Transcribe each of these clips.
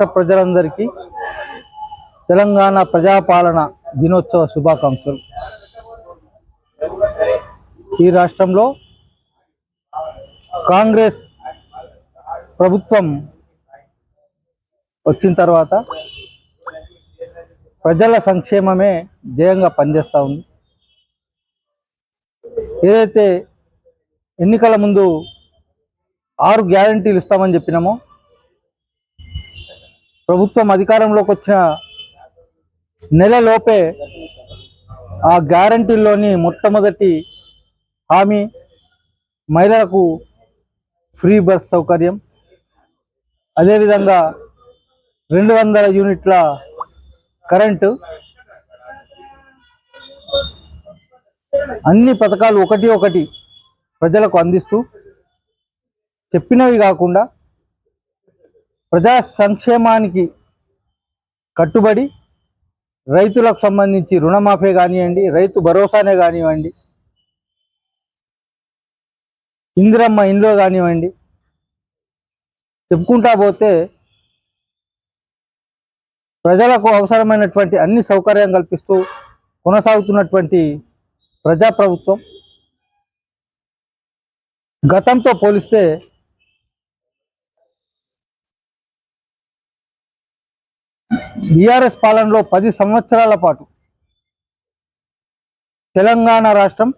రాష్ట్ర ప్రజలందరికీ తెలంగాణ ప్రజాపాలన దినోత్సవ శుభాకాంక్షలు. ఈ రాష్ట్రంలో కాంగ్రెస్ ప్రభుత్వం వచ్చిన తర్వాత ప్రజల సంక్షేమమే ధ్యేయంగా పనిచేస్తూ ఉంది. ఏదైతే ఎన్నికల ముందు ఆరు గ్యారంటీలు ఇస్తామని చెప్పినామో ప్రభుత్వం అధికారంలోకి వచ్చిన నెలలోపే ఆ గ్యారంటీల్లోని మొట్టమొదటి హామీ మహిళలకు ఫ్రీ బస్ సౌకర్యం. అదేవిధంగా రెండు వందల యూనిట్ల కరెంటు. అన్ని పథకాలు ఒకటి ఒకటి ప్రజలకు అందిస్తూ చెప్పినవి కాకుండా ప్రజా సంక్షేమానికి కట్టుబడి రైతులకు సంబంధించి రుణమాఫీ కానివ్వండి రైతు భరోసానే కానివ్వండి ఇందిరమ్మ ఇంట్లో కానివ్వండి చెప్పుకుంటా పోతే ప్రజలకు అవసరమైనటువంటి అన్ని సౌకర్యం కల్పిస్తూ కొనసాగుతున్నటువంటి ప్రజాప్రభుత్వం గతంతో పోలిస్తే బీఆర్ఎస్ పాలనలో పది సంవత్సరాల పాటు తెలంగాణ రాష్ట్రం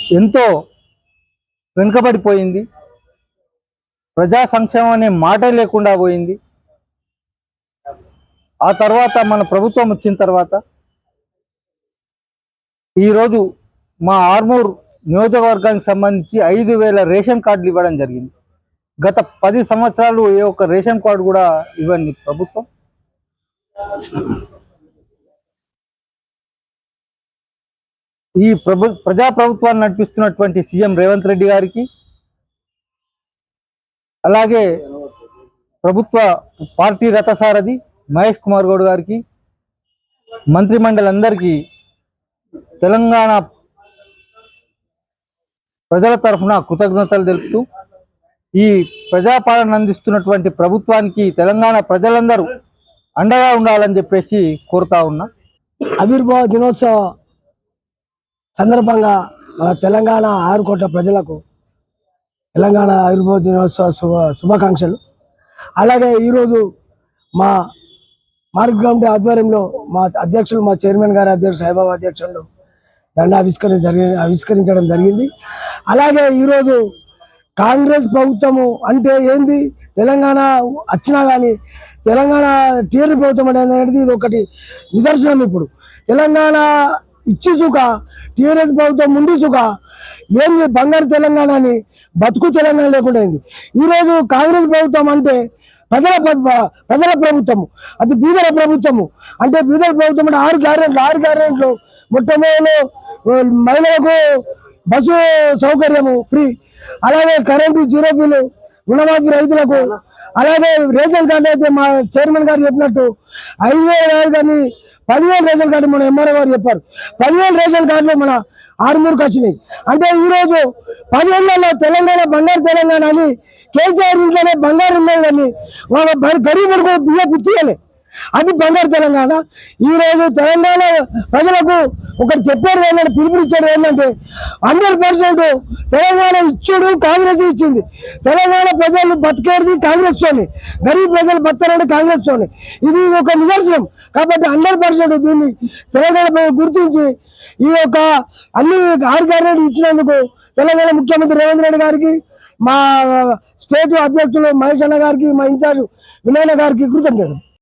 ఎంతో వెనుకబడిపోయింది. ప్రజా సంక్షేమం అనే మాట లేకుండా పోయింది. ఆ తర్వాత మన ప్రభుత్వం వచ్చిన తర్వాత ఈరోజు మా ఆర్మూర్ నియోజకవర్గానికి సంబంధించి ఐదు వేల రేషన్ కార్డులు ఇవ్వడం జరిగింది. గత పది సంవత్సరాలు ఏ ఒక్క రేషన్ కార్డు కూడా ఇవ్వండి ప్రభుత్వం? ఈ ప్రభు ప్రజా ప్రభుత్వాన్ని నడిపిస్తున్నటువంటి సీఎం రేవంత్ రెడ్డి గారికి అలాగే ప్రభుత్వ పార్టీ రథసారథి మహేష్ కుమార్ గౌడ్ గారికి మంత్రిమండలందరికీ తెలంగాణ ప్రజల తరఫున కృతజ్ఞతలు తెలుపుతూ ఈ ప్రజాపాలన అందిస్తున్నటువంటి ప్రభుత్వానికి తెలంగాణ ప్రజలందరూ అండగా ఉండాలని చెప్పేసి కోరుతా ఉన్నా. ఆవిర్భావ దినోత్సవ సందర్భంగా మన తెలంగాణ ఆరు కోట్ల ప్రజలకు తెలంగాణ ఆవిర్భావ దినోత్సవ శుభ శుభాకాంక్షలు. అలాగే ఈరోజు మా మార్క్ గ్రౌండ్ ఆధ్వర్యంలో మా అధ్యక్షులు మా చైర్మన్ గారి అధ్యక్షుడు సాయిబాబా అధ్యక్షులు దండ ఆవిష్కరణ జరిగి ఆవిష్కరించడం జరిగింది. అలాగే ఈరోజు కాంగ్రెస్ ప్రభుత్వము అంటే ఏంది? తెలంగాణ వచ్చినా కానీ తెలంగాణ టీఆర్ఎస్ ప్రభుత్వం అనేది ఇది ఒకటి నిదర్శనం ఇప్పుడు. తెలంగాణ ఇచ్చి సుఖ టీఆర్ఎస్ ప్రభుత్వం ముందు సుఖ ఏంది? బంగారు తెలంగాణ అని బతుకు తెలంగాణ లేకుండా అయింది. ఈరోజు కాంగ్రెస్ ప్రభుత్వం అంటే ప్రజల ప్రజల ప్రభుత్వము. అది బీదల ప్రభుత్వము. అంటే బీదల ప్రభుత్వం అంటే ఆరు గ్యారెంట్లు ఆరు గ్యారెంట్లు మొట్టమొదలు మహిళలకు బస్సు సౌకర్యము ఫ్రీ. అలాగే కరెంటు జీరో బిల్లు రుణమాఫీ రైతులకు అలాగే రేషన్ కార్డు అయితే మా చైర్మన్ గారు చెప్పినట్టు ఐదు వేల కాదు కానీ పదివేలు రేషన్ కార్డు మన ఎంఆర్ఓ గారు చెప్పారు. పదివేలు రేషన్ కార్డులు మన ఆరుమూరుకు వచ్చినాయి. అంటే ఈరోజు పదివేలలో తెలంగాణ బంగారు తెలంగాణ అని కేసీఆర్ ఇంట్లోనే బంగారు ఉన్నది కానీ వాళ్ళ బ- గరీబులకు బియ్య పుత్తియలే అది బంగారు తెలంగాణ. ఈ రోజు తెలంగాణ ప్రజలకు ఒకటి చెప్పారు ఏంటంటే పిలుపునిచ్చాడు ఏంటంటే హండ్రెడ్ పర్సెంట్ తెలంగాణ ఇచ్చుడు కాంగ్రెస్ ఇచ్చింది. తెలంగాణ ప్రజలు బతికేది కాంగ్రెస్ తోని గరీబ్ ప్రజలు బతకడం కాంగ్రెస్ తోని ఇది ఒక నిదర్శనం. కాబట్టి హండ్రెడ్ పర్సెంట్ దీన్ని తెలంగాణ ప్రజలు గుర్తించి ఈ యొక్క అన్ని ఆరు ఇచ్చినందుకు తెలంగాణ ముఖ్యమంత్రి రేవంత్ రెడ్డి గారికి మా స్టేట్ అధ్యక్షులు మహేష్ అన్న గారికి మా ఇన్ఛార్జ్ వినయన గారికి కృతజ్ఞతలు.